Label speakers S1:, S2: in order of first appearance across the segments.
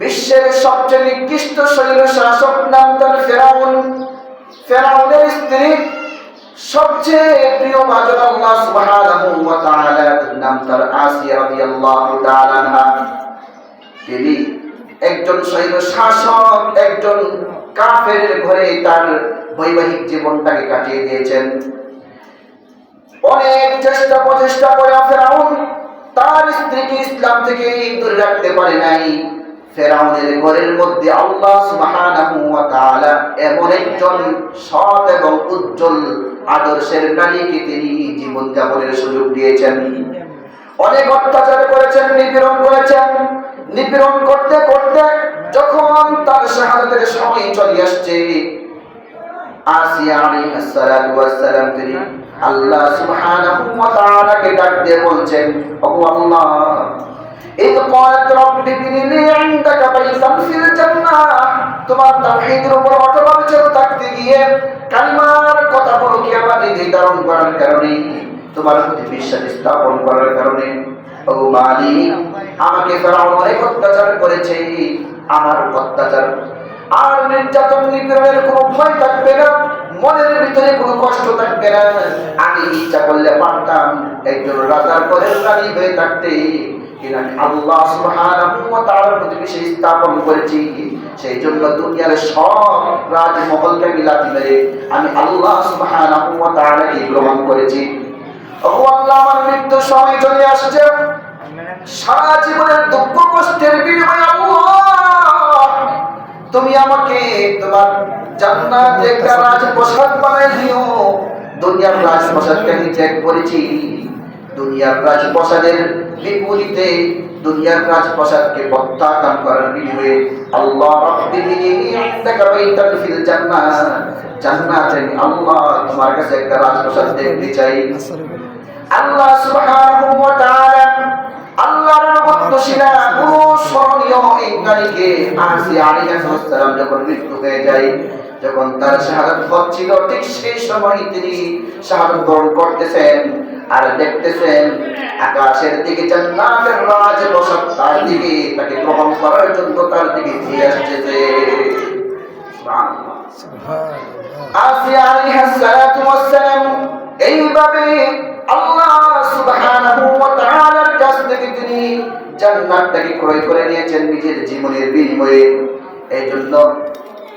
S1: বিশ্বের সবচেয়ে নিকৃষ্ট শৈল শাসক নাম তার ফেরাউন। ফেরাউনের স্ত্রী, সবচেয়ে প্রিয় ভাজন আল্লাহ সুবহানাহু ওয়া তাআলা নাম তার আসিয়া রাদিয়াল্লাহু তাআলা তিনি একজন শৈল শাসক একজন কাফের ঘরে তার বৈবাহিক জীবনটাকে কাটিয়ে দিয়েছেন। অনেক চেষ্টা প্রচেষ্টা করে ফেরাউন তার স্ত্রীকে ইসলাম থেকে দূরে রাখতে পারে নাই। ফেরাউনের ঘরের মধ্যে আল্লাহ সুবহানাহু ওয়া তাআলা এমন একজন সৎ এবং উজ্জ্বল আদর্শের নারীকে তিনি জীবন যাপনের সুযোগ দিয়েছেন। অনেক অত্যাচার করেছেন, নিপীড়ন করেছেন। নিপীড়ন করতে করতে যখন তার শাহাদাতের সময় চলে আসছে, আসিয়া আলাইহিস সালাতু ওয়াস সালাম তিনি আল্লাহ সুবহানাহু ওয়া তাআলাকে ডাক দিয়ে বলছেন ওগো আল্লাহ إذ قالت رب ابن لي عندك بيتا في الجنة তোমার তাওহীদের উপর অটল অবিচল থাকতে গিয়ে কালিমার কথা বলো কি আমার হৃদয় ধারণ করার কারণে তোমার প্রতি বিশ্বাস স্থাপন করার কারণে ও মালিক আমাকে ফেরাউন অনেক অত্যাচার করেছে আমার অত্যাচার আর নির্যাতন নিপীড়নের কোনো ভয় থাকবে না মনের ভিতরে কোনো কষ্ট থাকবে না। আমি ইচ্ছা করলে পারতাম, একজন রাজার ঘরের রানী হয়ে থাকতে। আল্লাহ সুবহানাহু ওয়া তাআলার প্রতি বিশ্বাস স্থাপন করেছি। সেই জন্য দুনিয়ার সব রাজমহলকে মিলাতি মেরে আমি আল্লাহ সুবহানাহু ওয়া তাআলাকে গ্রহণ করেছি। ও আল্লাহ, আমার মৃত্যু সময় চলে আসছে। সারা জীবনের দুঃখ কষ্টের বিনিময়ে তুমি আমাকে তোমার জান্নাত একটা বানাই দিও। দুনিয়ার আমি ত্যাগ করেছি। দুনিয়ার বিপরীতে দুনিয়ার প্রত্যাখ্যান করার বিনিময়ে আল্লাহ ফিল জান্নাতে। আমি আল্লাহ তোমার কাছে একটা দেখতে চাই। আল্লাহ সুবহানাহু ওয়া তাআলা আল্লাহর নবতশীলা স্মরণীয় এই নারীকে আসি সালাম যখন মৃত্যু হয়ে যায় যখন তার শাহাদাত হচ্ছিল ঠিক সেই সময় তিনি শাহাদাত বরণ করতেছেন আর দেখতেছেন আকাশের দিকে জান্নাতের রাজ বসত তার দিকে তাকে গ্রহণ করার জন্য তার দিকে ফিরে এইভাবে আল্লাহ থেকে তিনি জান্নাতটাকে ক্রয় করে নিয়েছেন নিজের জীবনের বিনিময়ে। এই জন্য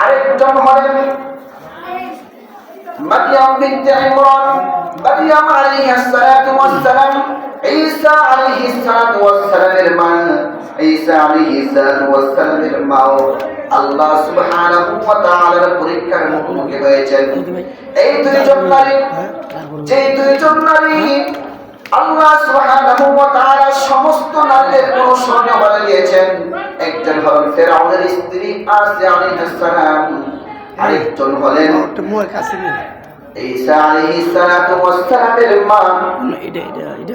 S1: আরেকজন হলেন। মারিয়াম বিনতে ইমরান মারিয়াম আলাইহিস সালাতু ওয়াস সালাম আল্লাহ সুবহানাহু ওয়া পরীক্ষার মুখোমুখি হয়েছেন। এই দুইজন নারী যে দুইজন নারী আল্লাহ সুবহানাহু ওয়া তাআলা সমস্ত নারীদের অনুসরণীয় বলে দিয়েছেন। একজন হলেন ফেরাউনের স্ত্রী আসিয়া আলাইহিস সালাম। আরেকজন হলেন ঈসা আলাইহিস সালাতু ওয়াস সালামের মা।
S2: এটা এটা এটা।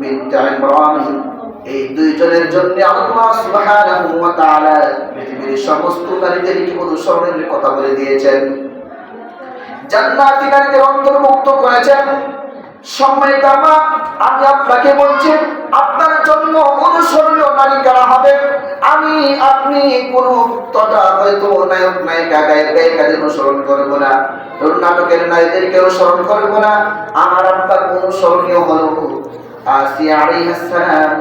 S1: বিনতে ইমরান। এই দুইজনের জন্য আল্লাহ সুবহানাহু ওয়া তাআলা পৃথিবীর সমস্ত নারীদেরকে অনুসরণের কথা বলে দিয়েছেন। জান্নাতি নারীদের অন্তর্ভুক্ত করেছেন। সম্মানিত আমি আপনাকে বলছি, আপনার জন্য অনুসরণীয় নারী হবে? আমি, আপনি কোন হয়তো নায়ক, নায়িকা, গায়ক, গায়িকাদের অনুসরণ করব না। নাটকের নারীদেরকে অনুসরণ করব না। আমার আপনার অনুসরণীয় হলো আসিয়া আলাইহিস সালাম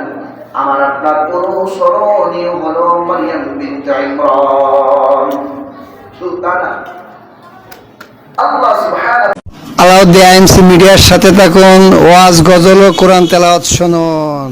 S1: আমার আপনার অনুসরণীয় হলো মারিয়াম বিনতে সুলতানা আল্লাহ
S2: আলাউদ্দিন আইনসি মিডিয়ার সাথে থাকুন। ওয়াজ গজল ও কোরআন তেলাওয়াত শুনুন।